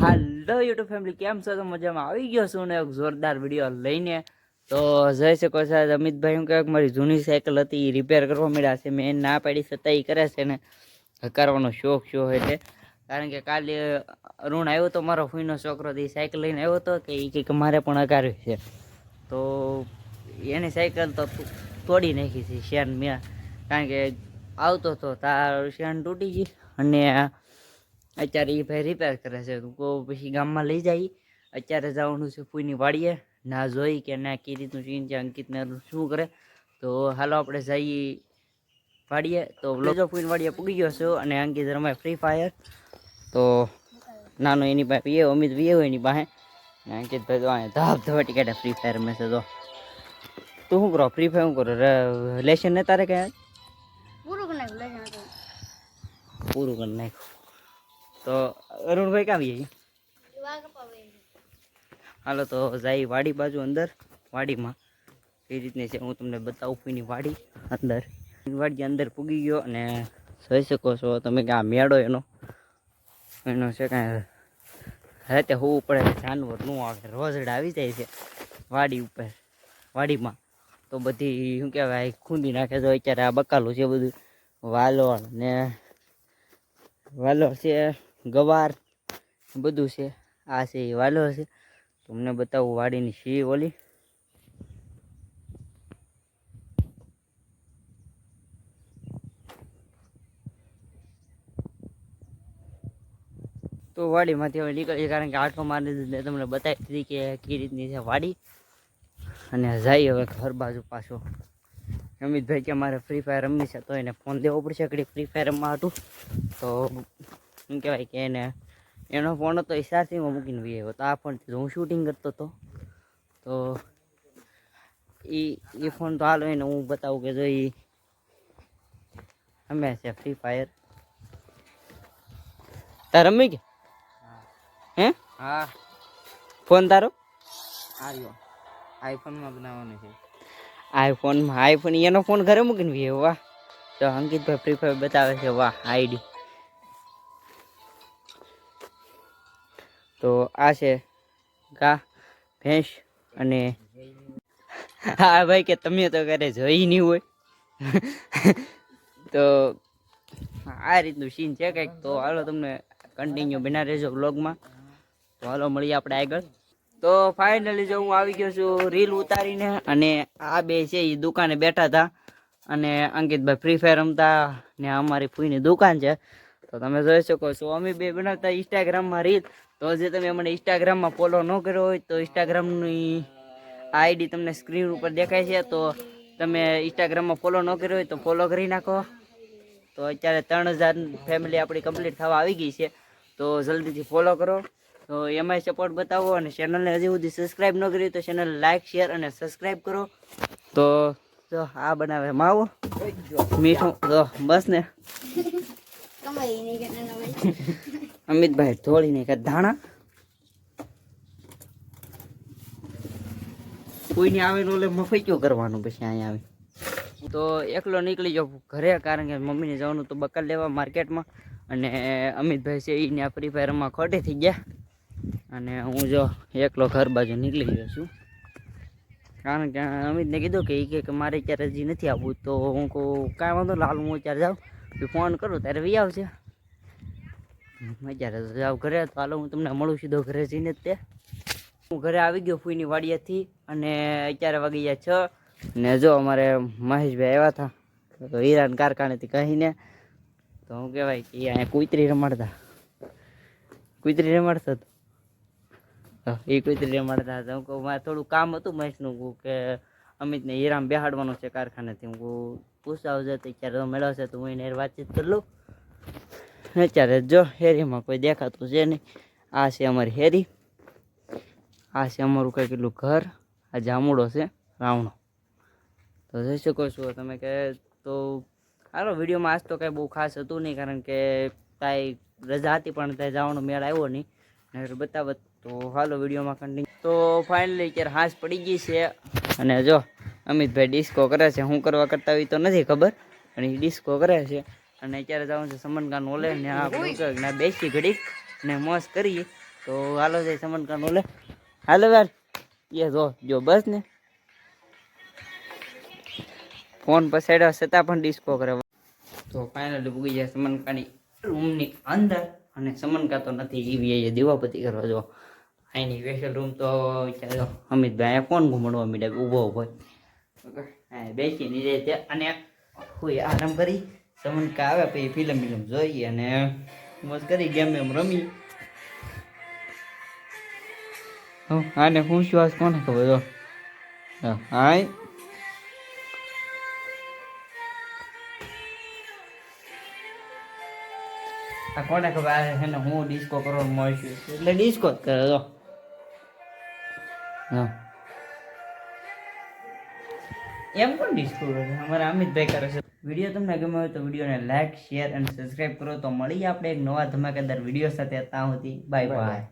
હાલો YouTube family કેમ છો? તો મજામાં આવી ગયો છું ને એક જોરદાર વીડિયો લઈને. તો જઈ શકો છો અમિતભાઈ હું કહે મારી જૂની સાયકલ હતી, એ રિપેર કરવા મળ્યા છે. મેં ના પાડી છતાં એ કરે છે ને, હકારવાનો શોખ શો એટલે કારણ કે કાલે અરુણ આવ્યો તો, મારો ફૂઈનો છોકરો એ સાયકલ લઈને આવ્યો હતો કે એ કંઈક મારે પણ હકાર્યું છે. તો એની સાયકલ તો- તોડી નાખી છે, શેન મેં કારણ કે આવતો હતો તાર શેન તૂટી ગઈ અને અત્યારે એ ભાઈ રિપેર કરે છે. તો કહું પછી ગામમાં લઈ જાય. અત્યારે જવાનું છે ફૂઈની વાડીએ. ના જોઈ કે ના કઈ રીતનું સીન છે અંકિતને શું કરે? તો હાલો આપણે જઈએ વાડીએ. તો લોજો ફૂઈની વાડીએ પૂગી ગયો છું અને અંકિત રમાય ફ્રી ફાયર તો નાનો એની પાસે પીએ અમિત પીએ હોય એની પાસે. ને અંકિતભાઈ તો અહીંયા ધાબ ધવાટી કાઢે ફ્રી ફાયર મેં છે તો. તું શું કરો? ફ્રી ફાયર શું કરો? લેશન ને તારે કયા પૂરું કરી નાખ્યું લેશન હતું. પૂરું કરી નાખ્યું. તો અરુણભાઈ ક્યાં આવી હાલો, તો જાય વાડી બાજુ અંદર, વાડીમાં. એ રીતની છે, હું તમને બતાવું પીની વાડી અંદર. વાડી અંદર પૂગી ગયો અને જોઈ શકો છો તમે કે આ મેળો એનો એનો છે કાંઈ રાતે હોવું પડે જાનવરનું આવે, રોજડા આવી જાય છે વાડી ઉપર, વાડીમાં. તો બધી, શું કહેવાય, ખૂંદી નાખે તો અત્યારે આ બકાલું છે બધું. વાલોળ ને, વાલોળ છે ગવાર, બધું છે. આ છે એ વાલો છે. તમને બતાવું વાડીની શી ઓલી. તો વાડીમાંથી હવે નીકળીએ કારણ કે આટો મારી તમને બતાવી દીધી કે કઈ રીતની છે વાડી. અને જાય હવે ઘર બાજુ પાછો. અમિતભાઈ કે મારે ફ્રી ફાયર રમવી છે, તો એને ફોન દેવો પડશે કડી ફ્રી ફાયર રમવા હતું તો શું કહેવાય કે એને એનો ફોન હતો એ ચાર્જિંગમાં મૂકીને વી આવ્યો તો આ ફોન હું શૂટિંગ કરતો હતો. તો એ એ ફોન તો હાલો એને હું બતાવું કે જો એ અમે છે ફ્રી ફાયર તાર રમી કે? હે. હા? ફોન તારો? આવ્યો આઈફોનમાં બનાવવાનો છે. આઈફોનમાં આઈફોન એનો ફોન ઘરે મૂકીને વી વાહ. તો અંકિતભાઈ ફ્રી ફાયર બતાવે છે વાહ આઈડી. તો આ છે ગા, ભેંસ અને હા ભાઈ કે તમે તો ઘરે જોઈ નહીં હોય. તો આ રીતનું સીન છે કંઈક. તો હાલો તમને કન્ટિન્યુ બના રહેજો બ્લોગમાં તો હાલો મળીએ આપણે આગળ. તો ફાઇનલી જો હું આવી ગયો છું રીલ ઉતારીને અને આ બે છે એ દુકાને બેઠા હતા. અને અંકિતભાઈ ફ્રી ફાયર રમતા ને અમારી ફૂઈની દુકાન છે. તો તમે જોઈ શકો છો, અમે બે બનાવતા ઇન્સ્ટાગ્રામમાં રીલ. તો જે તમે મને ઇન્સ્ટાગ્રામમાં ફોલો ન કર્યો હોય તો ઇન્સ્ટાગ્રામની આઈડી તમને સ્ક્રીન ઉપર દેખાય છે. તો તમે ઇન્સ્ટાગ્રામમાં ફોલો ન કર્યો હોય તો ફોલો કરી નાખો. તો અત્યારે ત્રણ હજાર ફેમિલી આપણી કમ્પ્લીટ થવા આવી ગઈ છે. તો જલ્દીથી ફોલો કરો. તો એમાં સપોર્ટ બતાવો અને ચેનલને હજી સુધી સબસ્ક્રાઈબ ન કરી તો channel like share and subscribe કરો. તો જો, આ બનાવે માવો. મીઠું બસ ને કમાઈ નહીં કે નાના ભાઈ અમિતભાઈ ધોળીને કે ધાણા. કોઈને આવે એટલે મફઈ મફૈક્યો કરવાનું પછી અહીંયા આવે. તો એકલો નીકળી જાઉં ઘરે કારણ કે મમ્મીને જવાનું તો બકર લેવા માર્કેટમાં. અને અમિતભાઈ છે એને આ ફ્રી ફાયરમાં ખોટી થઈ ગયા. અને હું જો એકલો ઘર બાજુ નીકળી ગયો છું. કારણ કે અમિતને કીધું કે એ કે મારે અત્યારે હજી નથી આવવું તો હું કહું કાંઈ વાંધો નહીં, હું અત્યારે જાઉં. ફોન કરું ત્યારે વી આવશે તો જાવ ઘરે, તો હાલો હું તમને મળું સીધો ઘરે જઈને જ તે. હું ઘરે આવી ગયો ફૂઈની વાડીએથી અને અત્યારે વાગી ગયા છ. ને જો અમારે મહેશભાઈ આવ્યા હતા હીરાન કારખાનેથી કહીને, તો હું કહેવાય કે અહીંયા કુતરી રમાડતા. કુતરી રમાડતા તો. એ કુતરી રમાડતા હતા. હું કહું, મારે થોડું કામ હતું મહેશનું. કે, અમિતને હીરામ બેહાડવાનું છે કારખાનેથી. હું પૂછતા તો તો મેળવશે તો હું એને વાતચીત કરી લઉં. અત્યારે જો હેરીમાં કોઈ દેખાતું છે નહીં. આ છે અમારી હેરી આ છે અમારું કંઈ કેટલું ઘર. આ જામુડો છે, રાવણો. તો જોઈ શકો છો, તમે કે તો હાલો, વિડીયોમાં આજ તો કંઈ બહુ ખાસ હતું નહીં, કારણ કે કાંઈ રજા હતી, પણ ત્યાં જવાનો મેળ આવ્યો નહીં. ને બતાવત. તો હાલો, વિડીયોમાં કન્ટિન્યુ તો ફાઇનલી અત્યારે હાંસ પડી ગઈ છે. અને જો અમિતભાઈ ડિસ્કો કરે છે. હું કરવા કરતા હોય તો નથી ખબર પણ એ ડિસ્કો કરે છે. અને અત્યારે જવાનું છે સમનકાન ઓલે ને આ ને બેસી ઘડીક ને મોસ કરીએ. તો હાલો જાય સમનકાન ઓલે. હાલો યાર. એ જો જો બસ ને. ફોન પસાડ્યો છતાં પણ ડિસ્કો કરે. તો ફાઇનલી પૂગી જાય સમનકાની રૂમની અંદર. અને સમનકા તો નથી એવી એ દીવાપતિ કરવા જો. અહીંની સ્પેશિયલ રૂમ તો અમિતભાઈ ફોન ઘૂમડવા મીડે? ઊભો ઊભો હા બેસી છે અને કોઈ આરામ કરી. સમનકા આવે પછી ફિલ્મ ફિલ્મ જોઈએ અને મોજ કરી ગેમ એમ રમી. આને હું શ્વાસ કોને ખબર? જો. હા, હાય આ કોને ખબર? છે ને હું ડિસ્કો કરવાનું મળશું. એટલે ડિસ્કો જ કરે જો. હા. એમ પણ ડિસ્કવર છે અમારા અમિતભાઈ કરે છે. વીડિયો તમને ગમ્યો હોય તો વિડીયોને લાઈક શેર અને સબસ્ક્રાઇબ કરો. તો મળીએ આપણે એક નવા ધમાકેદાર વીડિયો સાથે. ત્યાં સુધી બાય બાય